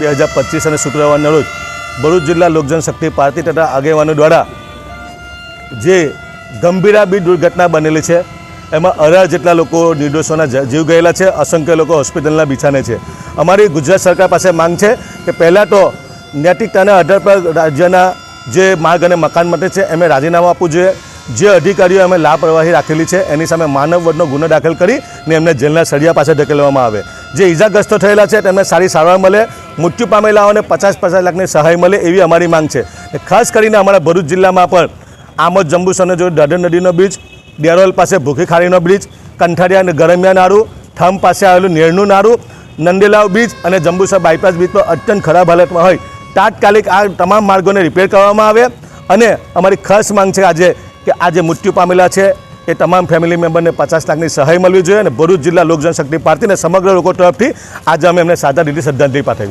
બે હજાર પચીસ અને શુક્રવારના રોજ ભરૂચ જિલ્લા લોકજનશક્તિ પાર્ટી તથા આગેવાનો દ્વારા જે ગંભીરા બી દુર્ઘટના બનેલી છે, એમાં અઢાર જેટલા લોકો નિર્દોષોના જીવ ગયેલા છે, અસંખ્ય લોકો હોસ્પિટલના બિછાને છે. અમારી ગુજરાત સરકાર પાસે માંગ છે કે પહેલાં તો નૈતિકતાના આધાર પર રાજ્યના જે માર્ગ અને મકાન માટે છે, એમને રાજીનામું આપવું જોઈએ. જે અધિકારીઓ અમે લાપરવાહી રાખેલી છે, એની સામે માનવ વર્ગનો ગુનો દાખલ કરી ને એમને જેલના સળિયા પાસે ધકેલવામાં આવે. જે ઇજાગ્રસ્તો થયેલા છે તેમને સારી સારવાર મળે, મૃત્યુ પામેલાઓને પચાસ પચાસ લાખની સહાય મળે એવી અમારી માંગ છે. ખાસ કરીને અમારા ભરૂચ જિલ્લામાં પણ આમોદ જંબુસરને જો દાદર નદીનો બ્રિજ ડેરોલ પાસે ભૂખી ખાડીનો બ્રિજ કંઠારિયા અને ગરમિયા નારું થમ પાસે આવેલું નેરનું નારું નંદેલાવ બ્રિજ અને જંબુસર બાયપાસ બ્રિજ પર અત્યંત ખરાબ હાલતમાં હોય. તાત્કાલિક આ તમામ માર્ગોને રિપેર કરવામાં આવે. અને અમારી ખાસ માંગ છે આજે કે આજે મૃત્યુ પામેલા છે એ તમામ ફેમિલી મેમ્બરને પચાસ લાખની સહાય મળવી જોઈએ અને ભરૂચ જિલ્લા લોકજનશક્તિ પાર્ટીને સમગ્ર લોકો તરફથી આજે અમે એમને સાદા રીતે શ્રદ્ધાંજલિ પાઠવીએ